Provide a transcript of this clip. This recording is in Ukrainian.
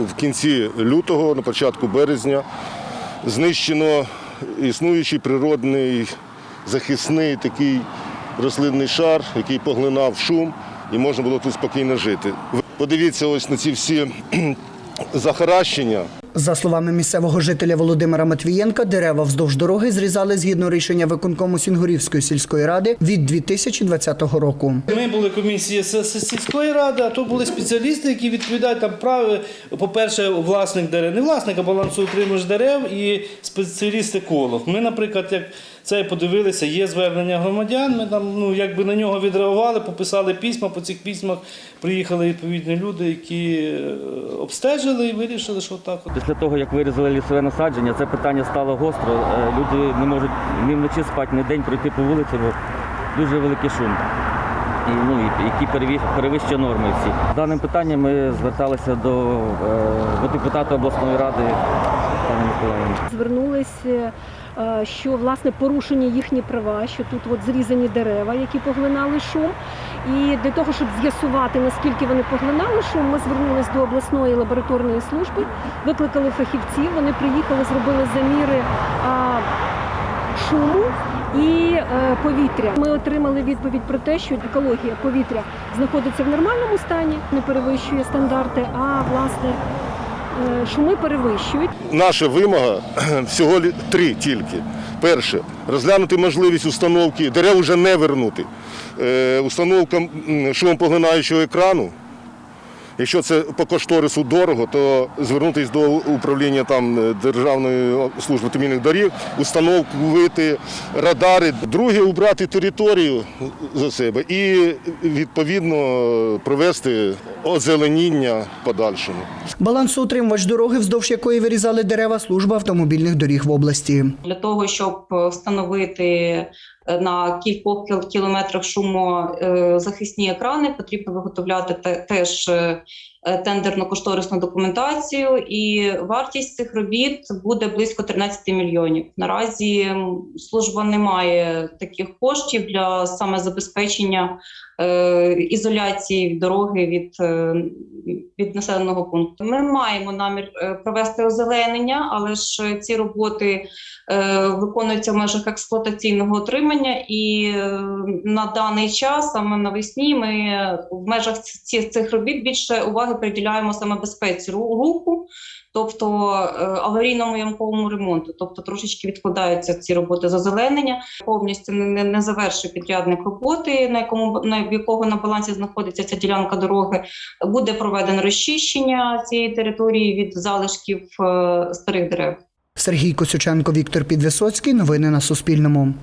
В кінці лютого, на початку березня, знищено існуючий природний захисний такий рослинний шар, який поглинав шум, і можна було тут спокійно жити. Подивіться ось на ці всі захаращення. За словами місцевого жителя Володимира Матвієнка, дерева вздовж дороги зрізали згідно рішення виконкому Сінгурівської сільської ради від 2020 року. Ми були з сільської ради, а то були спеціалісти, які відповідають там прави. По-перше, власник дерев, не власник, а балансоутримувач дерев і спеціаліст еколог. Ми, наприклад, як це подивилися, є звернення громадян. Ми там ну якби на нього відреагували, пописали письма. По цих письмах приїхали відповідні люди, які е, обстежили і вирішили, що так. Після того, як вирізали лісове насадження, це питання стало гостро. Е, Люди не можуть ні вночі спати, ні день пройти по вулиці, бо дуже великий шум. І, ну, який перевищує норми всі. З даним питанням ми зверталися до, е, до депутата обласної ради пана Миколаївна. звернулися, е, що власне порушені їхні права, що тут от зрізані дерева, які поглинали шум. І для того, щоб з'ясувати, наскільки вони поглинали шум, ми звернулися до обласної лабораторної служби, викликали фахівців. Вони приїхали, зробили заміри а, шуму. І е, повітря ми отримали відповідь про те, що екологія повітря знаходиться в нормальному стані, не перевищує стандарти, а власне е, шуми перевищують. Наша вимога всього три тільки. Перше, розглянути можливість установки, дерев вже не вернути. Е, установка шумопоглинаючого екрану. Якщо це по кошторису дорого, то звернутися до управління там е, Державної служби автомобільних доріг, установити радари. Друге, убрати територію за себе і відповідно провести озеленіння подальшому. Балансоутримувач дороги, вздовж якої вирізали дерева, служба автомобільних доріг в області. для того, щоб е, встановити на кількох кіл- кілометрах шумозахисні екрани, потрібно виготовляти теж е, е, тендерно-кошторисну документацію, і вартість цих робіт буде близько 13 мільйонів. Наразі служба не має таких коштів для саме забезпечення е, ізоляції дороги від, е, від населеного пункту. Ми маємо намір е, провести озеленення, але ж ці роботи е, виконуються в межах експлуатаційного отримання, і е, на даний час, саме навесні, ми в межах ці- цих робіт більше уваги приділяємо саме безпеці руху. Тобто е, аварійному ямковому ремонту, тобто трошечки відкладаються ці роботи з озеленення, повністю не, не, завершує підрядник роботи, на якому на якого на балансі знаходиться ця ділянка дороги. Буде проведено розчищення цієї території від залишків е, старих дерев. Сергій Косюченко, Віктор Підвисоцький. Новини на Суспільному.